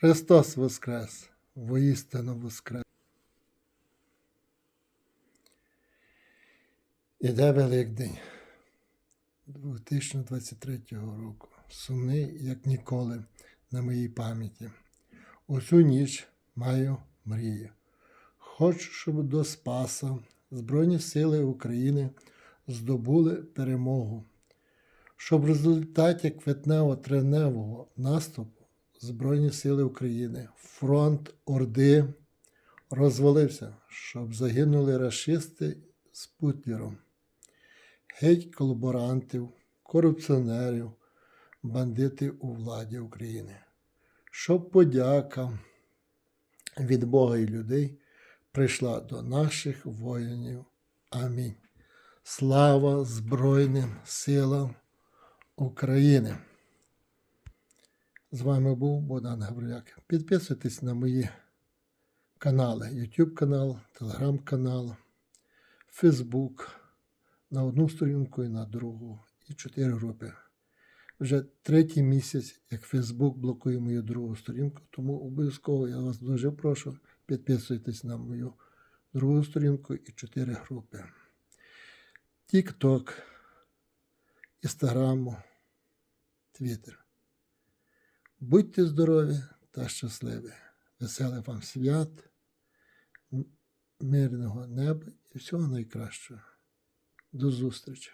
Христос Воскрес! Воістину Воскрес! Іде Великдень 2023 року. Сумний, як ніколи, на моїй пам'яті. Усю ніч маю мрію. Хочу, щоб до Спаса Збройні Сили України здобули перемогу, щоб в результаті квітнево-треневого наступу Збройні Сили України, фронт Орди розвалився, щоб загинули рашисти з Путлером, геть колаборантів, корупціонерів, бандити у владі України, щоб подяка від Бога і людей прийшла до наших воїнів. Амінь. Слава Збройним силам України! З вами був Богдан Гавриляк. Підписуйтесь на мої канали, YouTube канал, Telegram канал, Facebook, на одну сторінку і на другу, і чотири групи. Вже третій місяць, як Facebook блокує мою другу сторінку, тому обов'язково я вас дуже прошу, підписуйтесь на мою другу сторінку і чотири групи. TikTok, Інстаграму, Твіттер. Будьте здорові та щасливі, веселих вам свят, мирного неба і всього найкращого. До зустрічі!